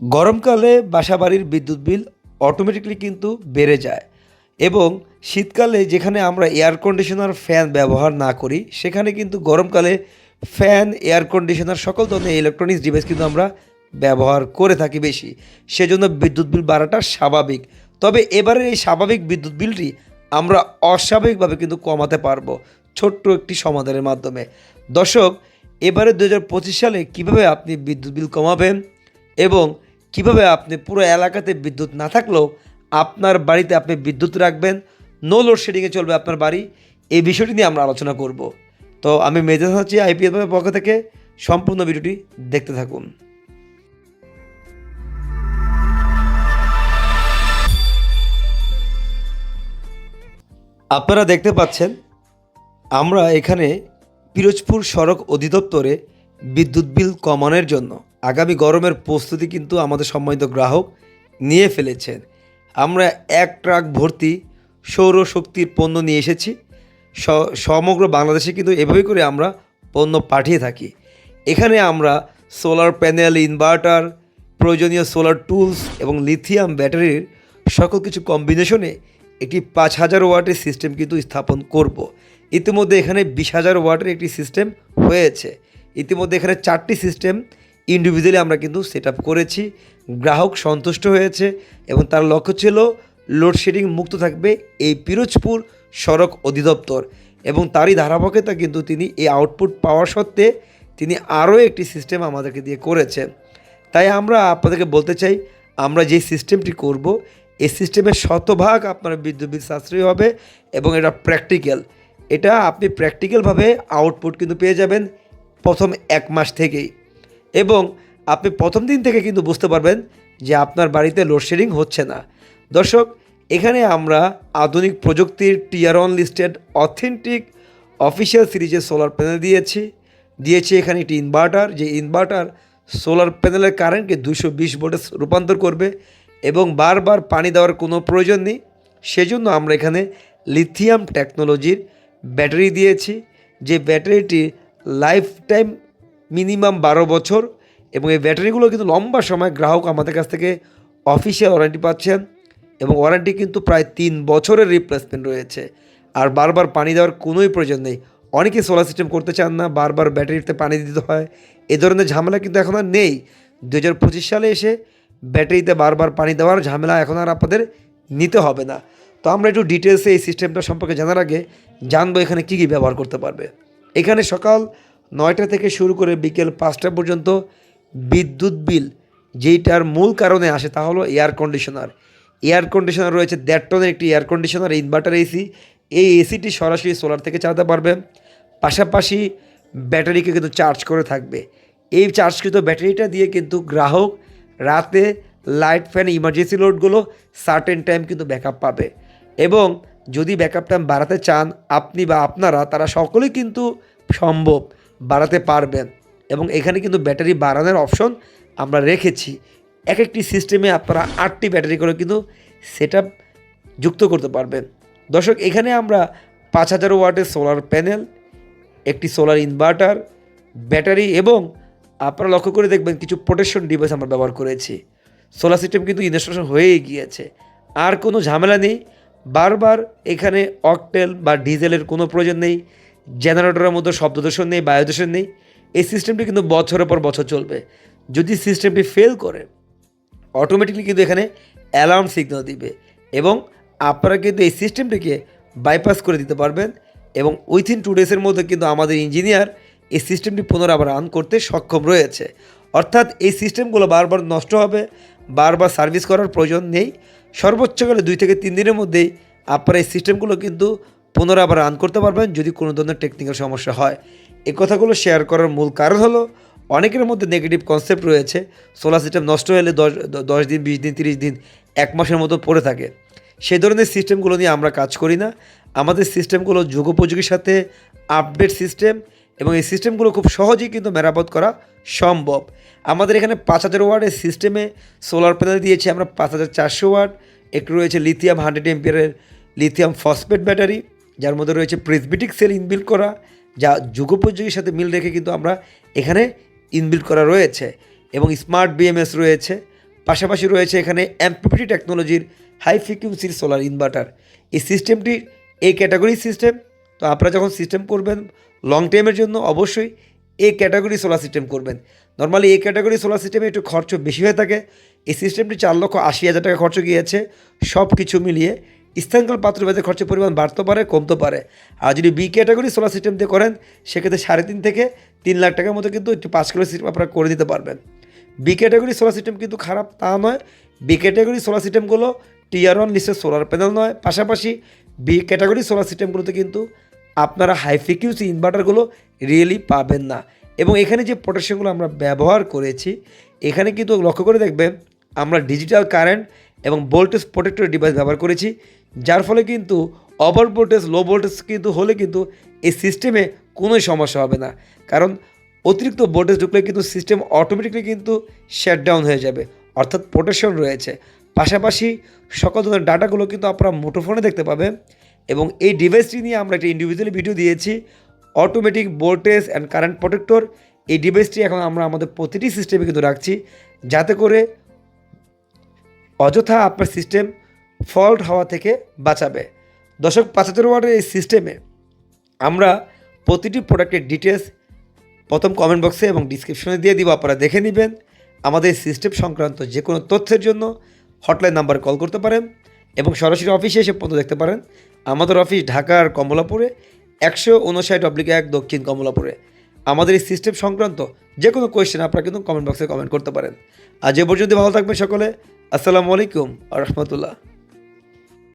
গরমকালে বাসাবাড়ির বিদ্যুৎ বিল অটোমেটিকলি কিন্তু বেড়ে যায় এবং শীতকালে যেখানে আমরা এয়ার কন্ডিশনার ফ্যান ব্যবহার না করি, সেখানে কিন্তু গরমকালে ফ্যান এয়ার কন্ডিশনার সকল ধরনের ইলেকট্রনিক্স ডিভাইস কিন্তু আমরা ব্যবহার করে থাকি বেশি। সেজন্য বিদ্যুৎ বিল বাড়াটা স্বাভাবিক। তবে এবারের এই স্বাভাবিক বিদ্যুৎ বিলটি আমরা অস্বাভাবিকভাবে কিন্তু কমাতে পারব। ছোট্ট একটি সমাধানের মাধ্যমে। দর্শক, এবারে দু হাজার পঁচিশ সালে কীভাবে আপনি বিদ্যুৎ বিল কমাবেন এবং কীভাবে আপনি পুরো এলাকাতে বিদ্যুৎ না থাকলেও আপনার বাড়িতে আপনি বিদ্যুৎ রাখবেন? নো লোডশেডিংয়ে চলবে আপনার বাড়ি। এই বিষয়টি নিয়ে আমরা আলোচনা করব। তো আমি মেজাজ হচ্ছি আইপিএল পক্ষ থেকে সম্পূর্ণ ভিডিওটি দেখতে থাকুন। আপনারা দেখতে পাচ্ছেন, আমরা এখানে পিরোজপুর সড়ক অধিদপ্তরে বিদ্যুৎ বিল কমানোর জন্য আগামী গরমের প্রস্তুতি কিন্তু আমাদের সম্মানিত গ্রাহক নিয়ে ফেলেছেন। আমরা এক ট্রাক ভর্তি সৌরশক্তির পণ্য নিয়ে এসেছি। সমগ্র বাংলাদেশে কিন্তু এভাবে করে আমরা পণ্য পাঠিয়ে থাকি। এখানে আমরা সোলার প্যানেল, ইনভার্টার, প্রয়োজনীয় সোলার টুলস এবং লিথিয়াম ব্যাটারির সকল কিছু কম্বিনেশনে একটি পাঁচ হাজার ওয়াটের সিস্টেম কিন্তু স্থাপন করব। ইতিমধ্যে এখানে বিশ হাজার ওয়াটের একটি সিস্টেম হয়েছে। ইতিমধ্যে এখানে চারটি সিস্টেম ইন্ডিভিজুয়ালি আমরা কিন্তু সেট করেছি। গ্রাহক সন্তুষ্ট হয়েছে এবং তার লক্ষ্য ছিল লোডশেডিং মুক্ত থাকবে এই পিরোজপুর সড়ক অধিদপ্তর এবং তারই ধারাবাহিকতা কিন্তু তিনি এই আউটপুট পাওয়ার সত্ত্বে তিনি আরও একটি সিস্টেম আমাদেরকে দিয়ে করেছে। তাই আমরা আপনাদেরকে বলতে চাই, আমরা যে সিস্টেমটি করব, এই সিস্টেমের শতভাগ আপনার বিদ্যুৎ বিল সাশ্রয়ী হবে এবং এটা প্র্যাকটিক্যাল এটা আপনি প্র্যাকটিক্যালভাবে আউটপুট কিন্তু পেয়ে যাবেন প্রথম এক মাস থেকেই। এবং আপনি প্রথম দিন থেকে কিন্তু বুঝতে পারবেন যে আপনার বাড়িতে লোডশেডিং হচ্ছে না। দর্শক, এখানে আমরা আধুনিক প্রযুক্তির tier one listed authentic official সিরিজের সোলার প্যানেল দিয়েছি। দিয়েছি এখানে একটি ইনভার্টার যে ইনভার্টার সোলার প্যানেলের কারেন্টকে দুশো বিশ ভোল্টে রূপান্তর করবে এবং বারবার পানি দেওয়ার কোনো প্রয়োজন নেই। সেজন্য আমরা এখানে লিথিয়াম টেকনোলজির ব্যাটারি দিয়েছি, যে ব্যাটারিটি লাইফ টাইম মিনিমাম বারো বছর এবং এই ব্যাটারিগুলো কিন্তু লম্বা সময় গ্রাহক আমাদের কাছ থেকে অফিসিয়াল ওয়ারেন্টি পাচ্ছেন এবং ওয়ারেন্টি কিন্তু প্রায় তিন বছরের রিপ্লেসমেন্ট রয়েছে। আর বারবার পানি দেওয়ার কোনোই প্রয়োজন নেই। অনেকে সোলার সিস্টেম করতে চান না, বারবার ব্যাটারিতে পানি দিতে হয়। এ ধরনের ঝামেলা কিন্তু এখন আর নেই। দু হাজার পঁচিশ সালে এসে ব্যাটারিতে বারবার পানি দেওয়ার ঝামেলা এখন আর আপনাদের নিতে হবে না। তো আমরা একটু ডিটেলসে এই সিস্টেমটা সম্পর্কে জানার আগে জানব এখানে কী কী ব্যবহার করতে পারবে। এখানে সকাল নয়টা থেকে শুরু করে বিকেল পাঁচটা পর্যন্ত বিদ্যুৎ বিল যেইটার মূল কারণে আসে তা হলো এয়ার কন্ডিশনার এয়ার কন্ডিশনার রয়েছে দেড় টনের একটি এয়ার কন্ডিশনার ইনভার্টার এসি এই এসিটি সরাসরি সোলার থেকে চালাতে পারবে। পাশাপাশি ব্যাটারিকে কিন্তু চার্জ করে থাকবে। এই চার্জকৃত ব্যাটারিটা দিয়ে কিন্তু গ্রাহক রাতে লাইট ফ্যান ইমার্জেন্সি লোডগুলো সার্টেন টাইম কিন্তু ব্যাকআপ পাবে। এবং যদি ব্যাকআপ টাইম বাড়াতে চান, আপনি বা আপনারা, তারা সকলেই কিন্তু সম্ভব। বাড়াতে পারবেন এবং এখানে কিন্তু ব্যাটারি বাড়ানোর অপশন আমরা রেখেছি। এক একটি সিস্টেমে আপনারা আটটি ব্যাটারি করে কিন্তু সেট যুক্ত করতে পারবেন। দর্শক, এখানে আমরা পাঁচ হাজার ওয়াটের সোলার প্যানেল, একটি সোলার ইনভার্টার, ব্যাটারি এবং আপনারা লক্ষ্য করে দেখবেন কিছু প্রোটেকশন ডিভাইস আমরা ব্যবহার করেছি। সোলার সিস্টেম কিন্তু ইনস্টলেশন হয়েই গিয়েছে। আর কোনো ঝামেলা নেই। বারবার এখানে অকটেল বা ডিজেলের কোনো প্রয়োজন নেই। জেনারেটরের মধ্যে শব্দদূষণ নেই বায়ুদূষণ নেই। এই সিস্টেমটি কিন্তু বছরের পর বছর চলবে। যদি সিস্টেমটি ফেল করে অটোমেটিকলি কিন্তু এখানে অ্যালার্ম সিগন্যাল দিবে এবং আপনারা কিন্তু এই সিস্টেমটিকে বাইপাস করে দিতে পারবেন এবং উইথিন টু ডেসের মধ্যে কিন্তু আমাদের ইঞ্জিনিয়ার এই সিস্টেমটি পুনরায় আবার রান করতে সক্ষম রয়েছে। অর্থাৎ এই সিস্টেমগুলো বারবার নষ্ট হবে, বারবার সার্ভিস করার প্রয়োজন নেই। সর্বোচ্চকালে দুই থেকে তিন দিনের মধ্যেই আপনারা এই সিস্টেমগুলো কিন্তু পুনরায় আবার রান করতে পারবেন যদি কোনো ধরনের টেকনিক্যাল সমস্যা হয়। এই কথাগুলো শেয়ার করার মূল কারণ হলো, অনেকের মধ্যে নেগেটিভ কনসেপ্ট রয়েছে সোলার সিস্টেম নষ্ট হলে দশ দশ দিন, বিশ দিন, তিরিশ দিন, এক মাসের মতো পড়ে থাকে। সেই ধরনের সিস্টেমগুলো নিয়ে আমরা কাজ করি না। আমাদের সিস্টেমগুলো যুগোপযোগীর সাথে আপডেট সিস্টেম এবং এই সিস্টেমগুলো খুব সহজেই কিন্তু মেরামত করা সম্ভব। আমাদের এখানে পাঁচ হাজার ওয়ার্ডের সিস্টেমে সোলার প্যানেল দিয়েছি আমরা পাঁচ হাজার চারশো ওয়ার্ড একটু রয়েছে লিথিয়াম হান্ড্রেড এমপিয়ারের লিথিয়াম ফসফেট ব্যাটারি যার মধ্যে রয়েছে প্রেসবিটিক সেল ইনবিল্ড করা, যা যুগোপযোগীর সাথে মিল রেখে কিন্তু আমরা এখানে ইনবিল্ড করা রয়েছে এবং স্মার্ট বিএমএস রয়েছে। পাশাপাশি রয়েছে এখানে এমপিপিটি টেকনোলজির হাই ফ্রিকুয়েন্সির সোলার ইনভার্টার। এই সিস্টেমটি এই ক্যাটাগরি সিস্টেম, তো আপনারা যখন সিস্টেম করবেন লং টাইমের জন্য অবশ্যই এ ক্যাটাগরি সোলার সিস্টেম করবেন। নর্মালি এ ক্যাটাগরি সোলার সিস্টেমে একটু খরচ বেশি হয়ে থাকে। এই সিস্টেমটি চার লক্ষ আশি হাজার টাকা খরচ গিয়েছে। সব কিছু মিলিয়ে স্থানকাল পাত্র ভেদে খরচের পরিমাণ বাড়তে পারে, কমতে পারে। আর যদি বি ক্যাটাগরি সোলার সিস্টেম দিয়ে করেন, সেক্ষেত্রে সাড়ে তিন থেকে তিন লাখ টাকার মতো কিন্তু একটু পাঁচ কিলো সিস্টেম আপনারা করে দিতে পারবেন। বি ক্যাটাগরি সোলার সিস্টেম কিন্তু খারাপ তা নয়। বি ক্যাটাগরি সোলার সিস্টেমগুলো টিয়ার ওয়ান লিস্টের সোলার প্যানেল নয়। পাশাপাশি বি ক্যাটাগরি সোলার সিস্টেমগুলোতে কিন্তু আপনারা হাই ফ্রিকুয়েন্সি ইনভার্টারগুলো রিয়েলি পাবেন না। এবং এখানে যে প্রোটেকশনগুলো আমরা ব্যবহার করেছি, এখানে কিন্তু লক্ষ্য করে দেখবেন, আমরা ডিজিটাল কারেন্ট এবং ভোল্টেজ প্রোটেক্টর ডিভাইস ব্যবহার করেছি। যার ফলে কিন্তু ওভার ভোল্টেজ লো ভোল্টেজ কিন্তু হলে কিন্তু এই সিস্টেমে কোনো সমস্যা হবে না। কারণ অতিরিক্ত ভোল্টেজ ঢুকলে কিন্তু সিস্টেম অটোমেটিকলি কিন্তু শাট ডাউন হয়ে যাবে, অর্থাৎ প্রোটেকশন রয়েছে। পাশাপাশি সকল ধরনের ডাটাগুলো কিন্তু আপনারা মুঠোফোনে দেখতে পাবেন এবং এই ডিভাইসটি নিয়ে আমরা একটা ইন্ডিভিজুয়ালি ভিডিও দিয়েছি automatic voltage and current protector এই ডিভাইসটি এখন আমরা আমাদের প্রতিটি সিস্টেমে কিন্তু রাখছি, যাতে করে অযথা আপনার সিস্টেম ফল্ট হওয়া থেকে বাঁচাবে। দশক পাঁচাত্তর ওয়ার্ডের এই সিস্টেমে আমরা প্রতিটি প্রোডাক্টের ডিটেলস প্রথম কমেন্ট বক্সে এবং ডিসক্রিপশনে দিয়ে দিব, আপনারা দেখে নেবেন। আমাদের সিস্টেম সংক্রান্ত যে কোনো তথ্যের জন্য হটলাইন নাম্বারে কল করতে পারেন এবং সরাসরি অফিসে এসে পর্যন্ত দেখতে পারেন। আমাদের অফিস ঢাকার কমলাপুরে, একশো উনষাট অব্লিক এক দক্ষিণ কমলাপুরে। আমাদের এই সিস্টেম সংক্রান্ত যে কোনো কোয়েশ্চেন আপনারা কিন্তু কমেন্ট বক্সে কমেন্ট করতে পারেন। আজ এ পর্যন্ত ভালো থাকবেন সকলে। আসসালামু আলাইকুম রহমতুল্লাহ।